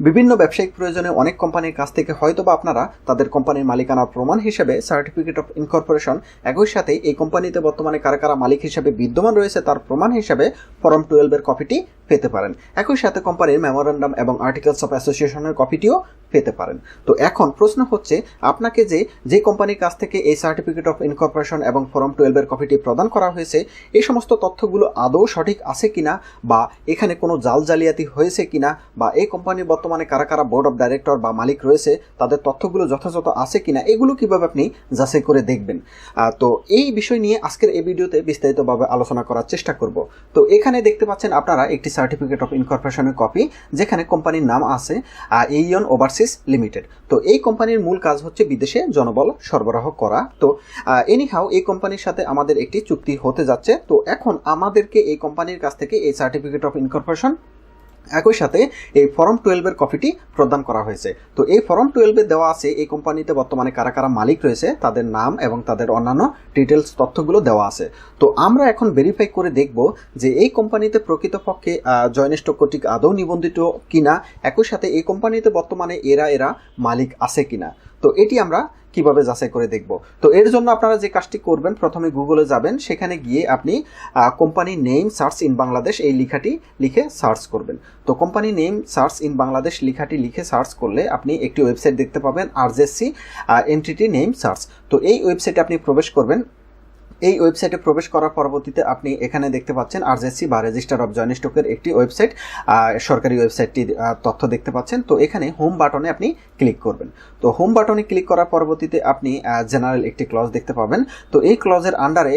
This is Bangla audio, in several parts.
বিভিন্ন ব্যবসায়িক প্রয়োজনে অনেক কোম্পানির কাছ থেকে হয়তো বা আপনারা তাদের কোম্পানির মালিকানা প্রমাণ হিসেবে সার্টিফিকেট অফ ইনকর্পোরেশন একই সাথে এই কোম্পানিতে বর্তমানে কারা কারা মালিক হিসেবে বিদ্যমান রয়েছে তার প্রমাণ হিসেবে ফর্ম টুয়েলভের কপিটি পেতে পারেন। একই সাথে কোম্পানির মেমোরান্ডাম এবং আর্টিকেলস অফ অ্যাসোসিয়েশনের কপিটিও পেতে পারেন। তো এখন প্রশ্ন হচ্ছে, আপনাকে যে যে কোম্পানির কাছ থেকে এই সার্টিফিকেট অফ ইনকর্পোরেশন এবং ফর্ম টুয়েলভের কপিটি প্রদান করা হয়েছে, এই সমস্ত তথ্যগুলো আদৌ সঠিক আছে কিনা বা এখানে কোনো জাল জালিয়াতি হয়েছে কিনা বা এই কোম্পানির বর্তমানে কারা কারা বোর্ড অফ ডাইরেক্টর বা মালিক রয়েছে, তাদের তথ্যগুলো যথাযথ আছে কিনা, এগুলো কীভাবে আপনি যাচাই করে দেখবেন। তো এই বিষয় নিয়ে আজকের এই ভিডিওতে বিস্তারিতভাবে আলোচনা করার চেষ্টা করব। তো এখানে দেখতে পাচ্ছেন আপনারা একটি সার্টিফিকেট অফ ইনকর্পোরেশনের কপি যেখানে কোম্পানির নাম আছে এইয়ন ওভারসিস লিমিটেড তো এই কোম্পানির মূল কাজ হচ্ছে বিদেশে জনবল সরবরাহ করা। তো এনিহাও এই কোম্পানির সাথে আমাদের একটি চুক্তি হতে যাচ্ছে। তো এখন আমাদেরকে এই কোম্পানির কাছ থেকে এই সার্টিফিকেট অফ ইনকর্পোরেশন একই সাথে এই ফর্ম টুয়েলভের কপিটি প্রদান করা হয়েছে। তো এই ফর্ম টুয়েলভে দেওয়া আছে, এই কোম্পানিতে বর্তমানে কারা কারা মালিক রয়েছে, তাদের নাম এবং তাদের অন্যান্য ডিটেলস তথ্যগুলো দেওয়া আছে। তো আমরা এখন ভেরিফাই করে দেখব যে এই কোম্পানিতে প্রকৃতপক্ষে জয়নিষ্ঠ কর্তৃক আদৌ নিবন্ধিত কিনা, একই সাথে এই কোম্পানিতে বর্তমানে এরা এরা মালিক আছে কিনা। তো এটি আমরা কীভাবে যাচাই করে দেখব? তো এর জন্য আপনারা যে কাজটি করবেন, প্রথমে গুগলে যাবেন, সেখানে গিয়ে আপনি company name search in Bangladesh এই লেখাটি লিখে সার্চ করবেন। তো company name search in Bangladesh লেখাটি লিখে সার্চ করলে আপনি একটি ওয়েবসাইট দেখতে পাবেন আরজেসি এন্ট্রিটি নেম সার্চ তো এই ওয়েবসাইটে আপনি প্রবেশ করবেন এই ওয়েবসাইটে প্রবেশ করার পরবর্তীতে আপনি এখানে দেখতে পাচ্ছেন আরজেসি বা রেজিস্টার অফ জয়েন স্টকের একটি ওয়েবসাইট সরকারি ওয়েবসাইটটি তথ্য দেখতে পাচ্ছেন। তো এখানে হোম বাটনে আপনি ক্লিক করবেন। তো হোম বাটনে ক্লিক করার পরবর্তীতে আপনি জেনারেল একটি ক্লজ দেখতে পাবেন। তো এই ক্লজের আন্ডারে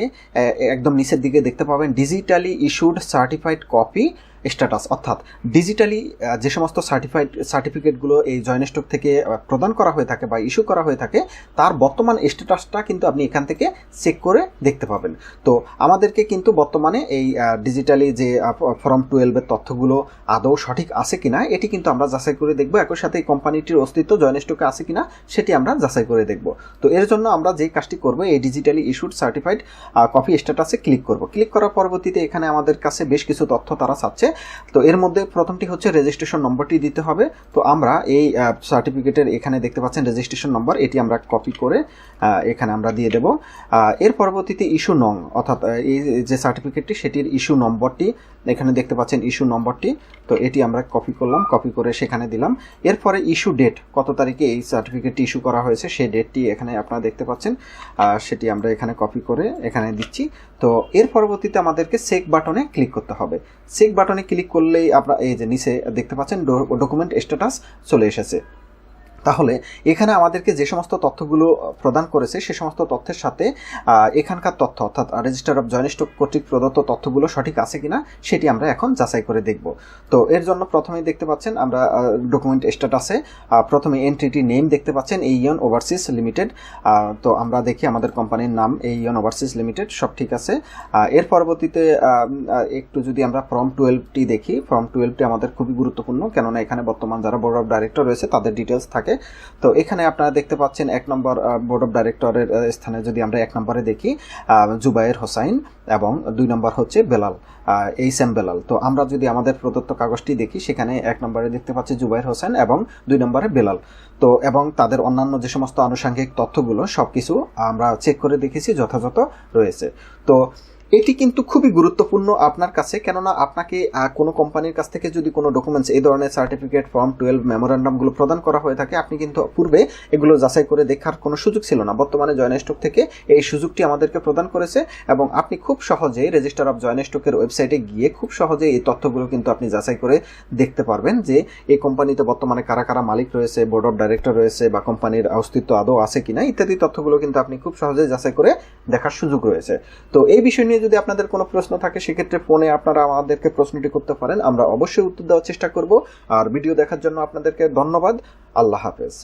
একদম নিচের দিকে দেখতে পাবেন digitally issued certified copy status অর্থাৎ ডিজিটালি যে সমস্ত সার্টিফাইড সার্টিফিকেটগুলো এই জয়েন স্টক থেকে প্রদান করা হয়ে থাকে বা ইস্যু করা হয়ে থাকে, তার বর্তমান স্ট্যাটাসটা কিন্তু আপনি এখান থেকে চেক করে দেখতে পাবেন। তো আমাদেরকে কিন্তু বর্তমানে এই ডিজিটালি যে ফর্ম টুয়েলভের তথ্যগুলো আদৌ সঠিক আছে কিনা, এটি কিন্তু আমরা যাচাই করে দেখব। একই সাথে এই কোম্পানিটির অস্তিত্ব জয়েন স্টকে আছে কিনা, সেটি আমরা যাচাই করে দেখব। তো এর জন্য আমরা যে কাজটি করব, এই ডিজিটালি ইস্যুড সার্টিফাইড কপি স্ট্যাটাসে ক্লিক করব। ক্লিক করার পরবর্তীতে এখানে আমাদের কাছে বেশ কিছু তথ্য তারা চাচ্ছে। তো এর মধ্যে প্রথমটি হচ্ছে রেজিস্ট্রেশন নম্বরটি দিতে হবে। তো আমরা এই সার্টিফিকেটের এখানে দেখতে পাচ্ছেন রেজিস্ট্রেশন নম্বর এটি আমরা কপি করে এখানে আমরা দিয়ে দেব। এর পরবর্তীতে ইস্যু নং অর্থাৎ এই যে সার্টিফিকেটটি সেটির ইস্যু নম্বরটি, এখানে দেখতে পাচ্ছেন ইস্যু নম্বরটি। তো এটি আমরা কপি করলাম কপি করে সেখানে দিলাম। এরপরে ইস্যু ডেট কত তারিখে এই সার্টিফিকেটটি ইস্যু করা হয়েছে, সেই ডেটটি এখানে আপনারা দেখতে পাচ্ছেন। সেটি আমরা এখানে কপি করে এখানে দিচ্ছি। তো এর পরবর্তীতে আমাদেরকে চেক বাটনে ক্লিক করতে হবে। চেক বাটনে ক্লিক করলেই আপনার এই যে নিচে দেখতে পাচ্ছেন ডকুমেন্ট স্ট্যাটাস চলে এসেছে। তাহলে এখানে আমাদেরকে যে সমস্ত তথ্যগুলো প্রদান করেছে, সে সমস্ত তথ্যের সাথে এখানকার তথ্য, অর্থাৎ রেজিস্টার অফ জয়েন স্টক কর্তৃক প্রদত্ত তথ্যগুলো সঠিক আছে কিনা, সেটি আমরা এখন যাচাই করে দেখব। তো এর জন্য প্রথমেই দেখতে পাচ্ছেন আমরা ডকুমেন্ট স্ট্যাটাসে প্রথমে এন্ট্রিটি নেম দেখতে পাচ্ছেন এই ইয়ন ওভারসিস লিমিটেড তো আমরা দেখি আমাদের কোম্পানির নাম এই ইয়ন ওভারসিস লিমিটেড সব ঠিক আছে। এর পরবর্তীতে একটু যদি আমরা ফর্ম টুয়েলভটি দেখি ফর্ম টুয়েলভটি আমাদের খুবই গুরুত্বপূর্ণ, কেননা এখানে বর্তমান যারা বোর্ড অফ ডাইরেক্টর রয়েছে, তাদের ডিটেলস থাকে। থাকে। তো এখানে আপনারা দেখতে পাচ্ছেন এক নম্বর বোর্ড অফ ডাইরেক্টরের স্থানে যদি আমরা এক নম্বরে দেখি জুবাইর হোসাইন এবং দুই নম্বর হচ্ছে বেলাল এইচ এম বেলাল। তো আমরা যদি আমাদের প্রদত্ত কাগজটি দেখি, সেখানে এক নম্বরে দেখতে পাচ্ছি জুবাইর হোসেন এবং দুই নম্বরে বেলাল। তো এবং তাদের অন্যান্য যে সমস্ত আনুষঙ্গিক তথ্যগুলো সব কিছু আমরা চেক করে দেখেছি, যথাযথ রয়েছে। তো এটি কিন্তু খুবই গুরুত্বপূর্ণ আপনার কাছে, কেননা আপনাকে কোনো কোম্পানির কাছ থেকে যদি কোনো ডকুমেন্টস এই ধরনের সার্টিফিকেট ফর্ম টুয়েলভ মেমোরান্ডামগুলো প্রদান করা হয়ে থাকে, আপনি কিন্তু পূর্বে এগুলো যাচাই করে দেখার কোনো সুযোগ ছিল না। বর্তমানে জয়েন স্টক থেকে এই সুযোগটি আমাদেরকে প্রদান করেছে এবং আপনি খুব সহজেই রেজিস্টার অফ জয়েন স্টকের ওয়েবসাইটে গিয়ে খুব সহজে এই তথ্যগুলো কিন্তু আপনি যাচাই করে দেখতে পারবেন যে এই কোম্পানিতে বর্তমানে কারা কারা মালিক রয়েছে বোর্ড অফ ডাইরেক্টর রয়েছে বা কোম্পানির অস্তিত্ব আদৌ আছে কিনা, ইত্যাদি তথ্যগুলো কিন্তু আপনি খুব সহজে যাচাই করে দেখার সুযোগ রয়েছে। তো এই বিষয় নিয়ে যদি আপনাদের কোনো প্রশ্ন থাকে, সেক্ষেত্রে ফোনে আপনারা আমাদেরকে প্রশ্নটি করতে পারেন। আমরা অবশ্যই উত্তর দেওয়ার চেষ্টা করব। আর ভিডিও দেখার জন্য আপনাদেরকে ধন্যবাদ। আল্লাহ হাফেজ।